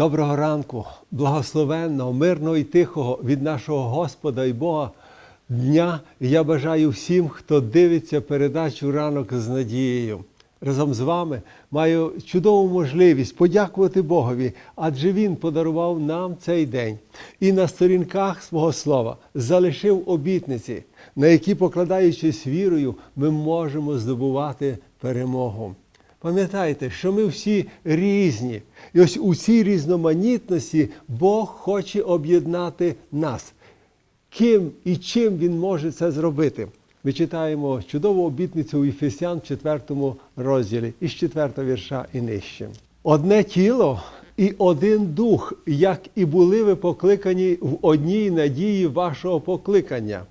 Доброго ранку, благословенного, мирного і тихого від нашого Господа і Бога дня. Я бажаю всім, хто дивиться передачу ранок з надією. Разом з вами маю чудову можливість подякувати Богові, адже Він подарував нам цей день і на сторінках свого слова залишив обітниці, на які, покладаючись вірою, ми можемо здобувати перемогу. Пам'ятайте, що ми всі різні. І ось у цій різноманітності Бог хоче об'єднати нас. Ким і чим Він може це зробити? Ми читаємо чудову обітницю у Ефесян в 4 розділі із 4 вірша і нижче. Одне тіло і один дух, як і були ви покликані в одній надії вашого покликання.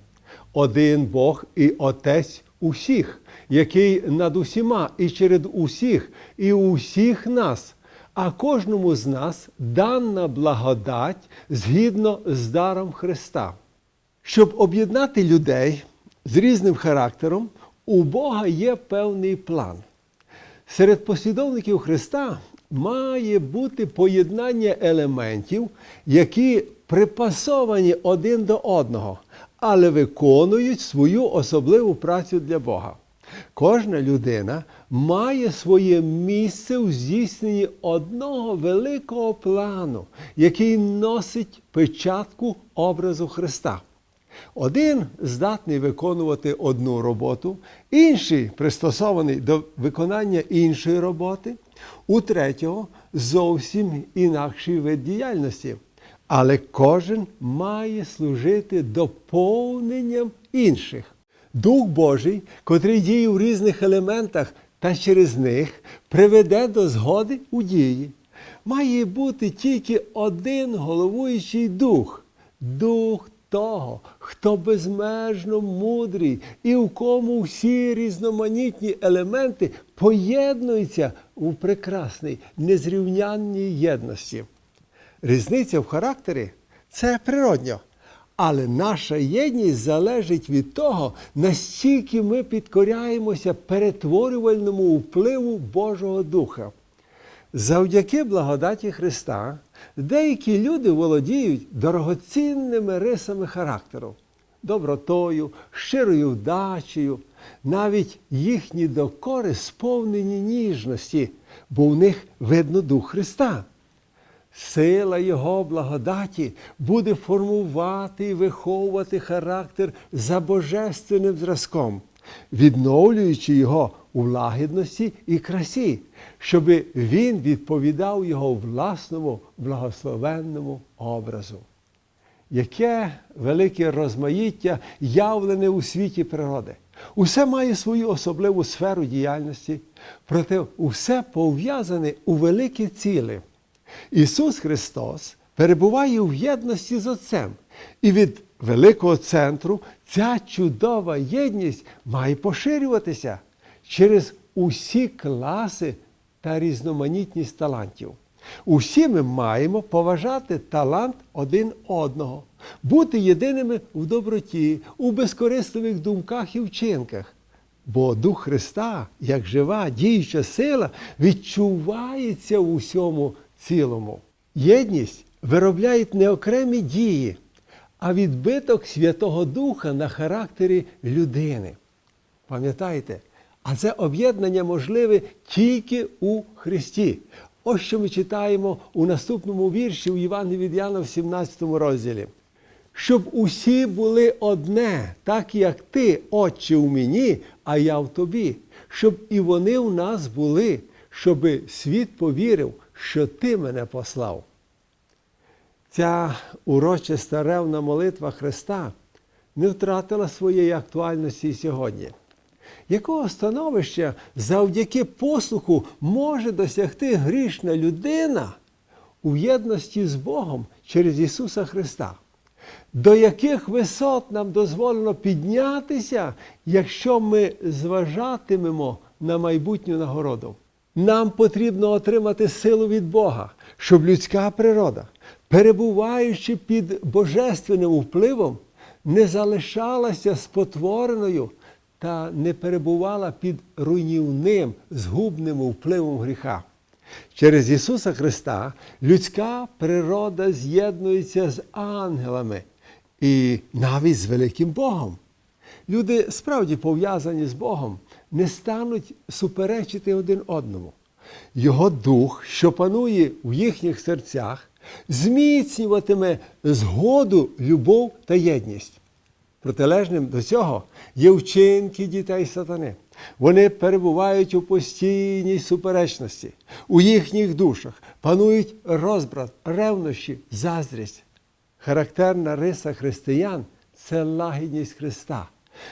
Один Бог і Отець усіх, який над усіма і через усіх, і усіх нас, а кожному з нас дана благодать згідно з даром Христа. Щоб об'єднати людей з різним характером, у Бога є певний план. Серед послідовників Христа має бути поєднання елементів, які припасовані один до одного, але виконують свою особливу працю для Бога. Кожна людина має своє місце у здійсненні одного великого плану, який носить печатку образу Христа. Один здатний виконувати одну роботу, інший пристосований до виконання іншої роботи, у третього зовсім інакший вид діяльності. Але кожен має служити доповненням інших. Дух Божий, котрий діє в різних елементах та через них приведе до згоди у дії. Має бути тільки один головуючий дух дух того, хто безмежно мудрий і в кому всі різноманітні елементи поєднуються у прекрасній незрівнянній єдності. Різниця в характері це природньо. Але наша єдність залежить від того, настільки ми підкоряємося перетворювальному впливу Божого Духа. Завдяки благодаті Христа деякі люди володіють дорогоцінними рисами характеру, добротою, щирою вдачею, навіть їхні докори сповнені ніжності, бо в них видно Дух Христа. Сила Його благодаті буде формувати і виховувати характер за божественним зразком, відновлюючи його у лагідності і красі, щоб він відповідав його власному благословенному образу. Яке велике розмаїття явлене у світі природи. Усе має свою особливу сферу діяльності, проте усе пов'язане у великі цілі. Ісус Христос перебуває в єдності з Отцем, і від великого центру ця чудова єдність має поширюватися через усі класи та різноманітність талантів. Усі ми маємо поважати талант один одного, бути єдиними в доброті, у безкорисливих думках і вчинках. Бо Дух Христа, як жива, діюча сила, відчувається у всьому цілому. Єдність виробляє не окремі дії, а відбиток Святого Духа на характері людини. Пам'ятаєте? А це об'єднання можливе тільки у Христі. Ось що ми читаємо у наступному вірші у Івангелії від Яна в 17 розділі. Щоб усі були одне, так як ти, Отче, у мені, а я в тобі, щоб і вони у нас були, щоб світ повірив, що ти мене послав. Ця урочиста ревна молитва Христа не втратила своєї актуальності сьогодні. Якого становища завдяки послуху може досягти грішна людина у єдності з Богом через Ісуса Христа? До яких висот нам дозволено піднятися, якщо ми зважатимемо на майбутню нагороду? Нам потрібно отримати силу від Бога, щоб людська природа, перебуваючи під божественним впливом, не залишалася спотвореною та не перебувала під руйнівним, згубним впливом гріха. Через Ісуса Христа людська природа з'єднується з ангелами і навіть з великим Богом. Люди справді пов'язані з Богом, не стануть суперечити один одному. Його дух, що панує в їхніх серцях, зміцнюватиме згоду, любов та єдність. Протилежним до цього є вчинки дітей сатани. Вони перебувають у постійній суперечності. У їхніх душах панують розбрат, ревнощі, заздрість. Характерна риса християн це лагідність Христа.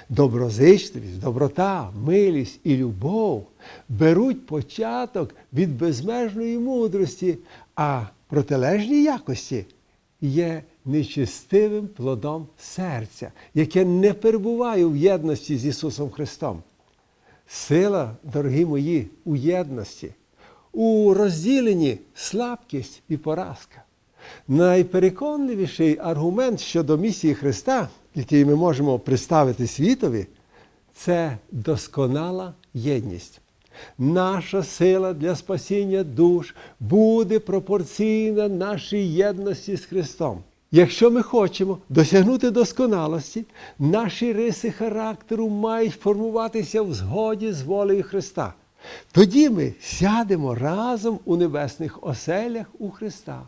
Доброзичливість, доброта, милість і любов беруть початок від безмежної мудрості, а протилежні якості є нечистивим плодом серця, яке не перебуває в єдності з Ісусом Христом. Сила, дорогі мої, у єдності, у розділенні слабкість і поразка. Найпереконливіший аргумент щодо місії Христа, який ми можемо представити світові, це досконала єдність. Наша сила для спасіння душ буде пропорційна нашій єдності з Христом. Якщо ми хочемо досягнути досконалості, наші риси характеру мають формуватися в згоді з волею Христа. Тоді ми сядемо разом у небесних оселях у Христа.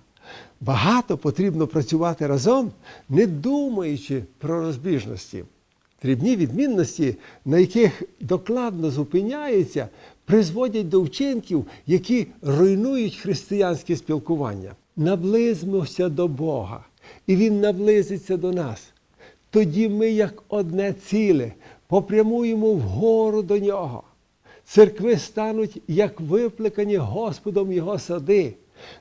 Багато потрібно працювати разом, не думаючи про розбіжності. Дрібні відмінності, на яких докладно зупиняється, призводять до вчинків, які руйнують християнське спілкування. Наблизимося до Бога, і Він наблизиться до нас. Тоді ми, як одне ціле, попрямуємо вгору до Нього. Церкви стануть як випликані Господом Його сади.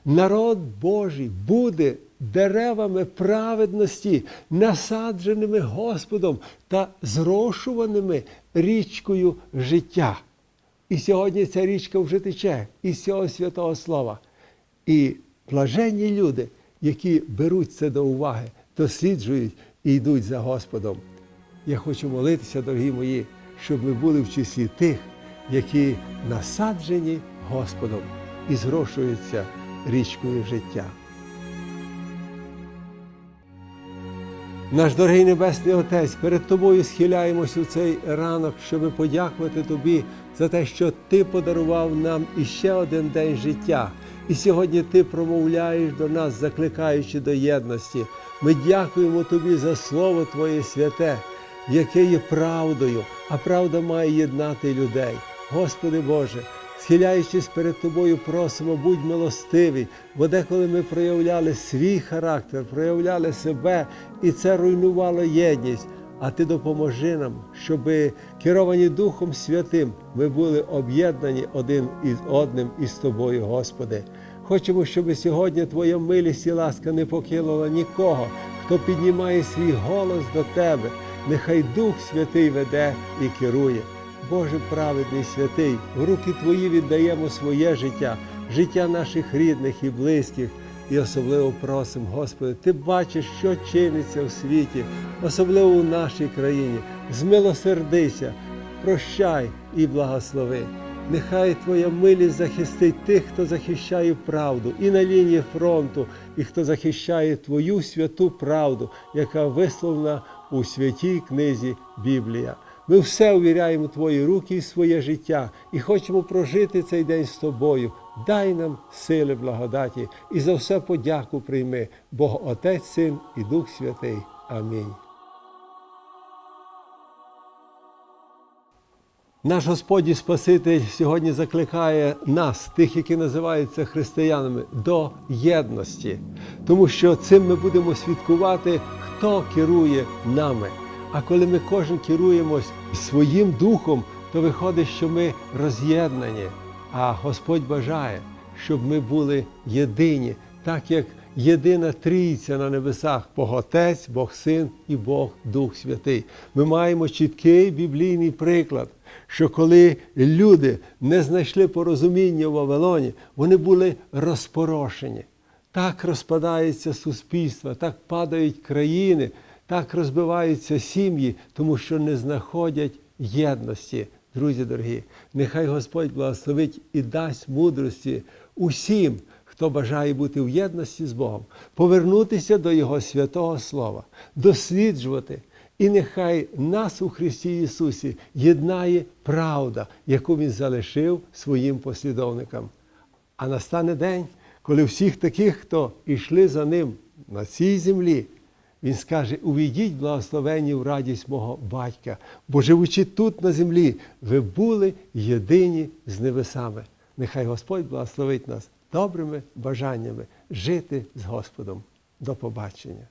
Народ Божий буде деревами праведності, насадженими Господом та зрошуваними річкою життя. І сьогодні ця річка вже тече із цього святого слова. І блаженні люди, які беруть це до уваги, досліджують і йдуть за Господом. Я хочу молитися, дорогі мої, щоб ми були в числі тих, які насаджені Господом і зрошуються річкою життя. Наш дорогий Небесний Отець, перед Тобою схиляємось у цей ранок, щоб подякувати Тобі за те, що Ти подарував нам іще один день життя. І сьогодні Ти промовляєш до нас, закликаючи до єдності. Ми дякуємо Тобі за Слово Твоє святе, яке є правдою, а правда має єднати людей. Господи Боже, схиляючись перед Тобою, просимо, будь милостивий, бо деколи ми проявляли свій характер, проявляли себе, і це руйнувало єдність. А Ти допоможи нам, щоб керовані Духом Святим ми були об'єднані один із одним із Тобою, Господи. Хочемо, щоб сьогодні Твоя милість і ласка не покинула нікого, хто піднімає свій голос до Тебе. Нехай Дух Святий веде і керує. Боже праведний святий, в руки Твої віддаємо своє життя, життя наших рідних і близьких. І особливо просимо, Господи, Ти бачиш, що чиниться в світі, особливо у нашій країні. Змилосердися, прощай і благослови. Нехай Твоя милість захистить тих, хто захищає правду, і на лінії фронту, і хто захищає Твою святу правду, яка висловлена у святій книзі Біблія. Ми все увіряємо Твої руки і своє життя і хочемо прожити цей день з тобою. Дай нам сили благодаті і за все подяку прийми, Бог Отець, Син і Дух Святий. Амінь. Наш Господь і Спаситель сьогодні закликає нас, тих, які називаються християнами, до єдності, тому що цим ми будемо свідкувати, хто керує нами. А коли ми кожен керуємось своїм духом, то виходить, що ми роз'єднані. А Господь бажає, щоб ми були єдині, так як єдина трійця на небесах Бог Отець, Бог Син і Бог Дух Святий. Ми маємо чіткий біблійний приклад, що коли люди не знайшли порозуміння в Вавилоні, вони були розпорошені. Так розпадається суспільство, так падають країни, так розбиваються сім'ї, тому що не знаходять єдності Друзі дорогі, нехай Господь благословить і дасть мудрості усім, хто бажає бути в єдності з Богом, повернутися до Його святого Слова, досліджувати. І нехай нас у Христі Ісусі єднає правда, яку Він залишив своїм послідовникам. А настане день, коли всіх таких, хто йшли за ним на цій землі, він скаже: увійдіть благословені в радість мого батька, бо живучи тут на землі, ви були єдині з небесами. Нехай Господь благословить нас добрими бажаннями жити з Господом. До побачення.